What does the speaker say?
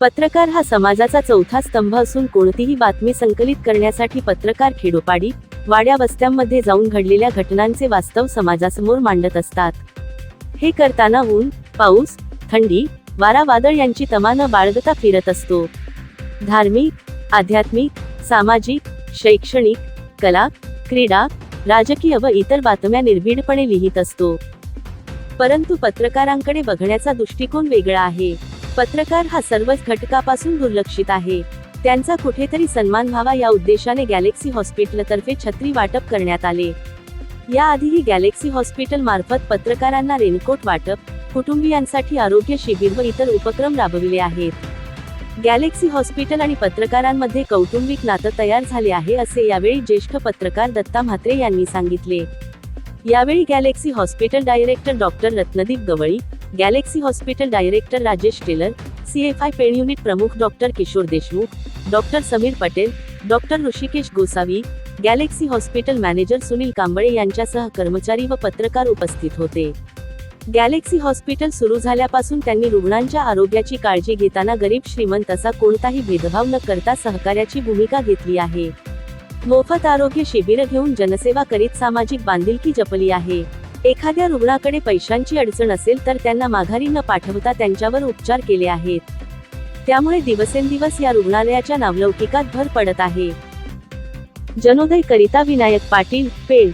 पत्रकार हा समाजाचा चौथा स्तंभ असून कोणतीही बातमी संकलित करण्यासाठी पत्रकार खेडोपाडी वाड्या वस्त्यांमध्ये जाऊन घडलेल्या घटनांचे वास्तव समाजासमोर मांडत असतात. हे करताना ऊन पाऊस थंडी वारा वादळ यांची तमानं बाळगता फिरत असतो. धार्मिक आध्यात्मिक सामाजिक शैक्षणिक कला क्रीडा राजकीय व इतर बातम्या निर्भीडपणे लिहित असतो. परंतु पत्रकारांकडे बघण्याचा दृष्टिकोन वेगळा आहे. पत्रकार हा सर्वच घटकापासून दुर्लक्षित आहे. त्यांचा कुठेतरी सन्मान व्हावा या उद्देशाने गॅलेक्सी हॉस्पिटलतर्फे छत्री वाटप करण्यात आले. याआधीही गॅलेक्सी हॉस्पिटल मार्फत पत्रकारांना रेनकोट वाटप कुटुंबियांसाठी आरोग्य शिबिर व इतर उपक्रम राबविले आहेत. गॅलेक्सी हॉस्पिटल आणि पत्रकारांमध्ये कौटुंबिक नातं तयार झाले आहे असे यावेळी ज्येष्ठ पत्रकार दत्ता म्हात्रे यांनी सांगितले. यावेळी Galaxy hospital director doctor Ratnadeep Gawali Galaxy hospital director Rajesh Tailor CFI Pen unit प्रमुख doctor Kishor Deshmukh doctor Sameer Patel doctor Hrishikesh Gosavi Galaxy hospital manager Sunil Kamble यांच्यासह कर्मचारी व पत्रकार उपस्थित होते. गॅलेक्सी हॉस्पिटल सुरू झाल्यापासून त्यांनी रुग्णांच्या आरोग्याची काळजी घेताना गरीब श्रीमंत असा कोणताही भेदभाव न करता सहकार्याची भूमिका घेतली आहे. मोफत आरोग्य शिबिर घेऊन जनसेवा करीत सामाजिक बांधिलकी जपली आहे. एखाद्या रुग्णाकडे पैशांची अडचण असेल तर त्यांना माघारी न पाठवता त्यांच्यावर उपचार केले आहेत. त्यामुळे दिवसेंदिवस या रुग्णालयाच्या नावलौकिकात भर पडत आहे. जनोदय करिता विनायक पाटील पेड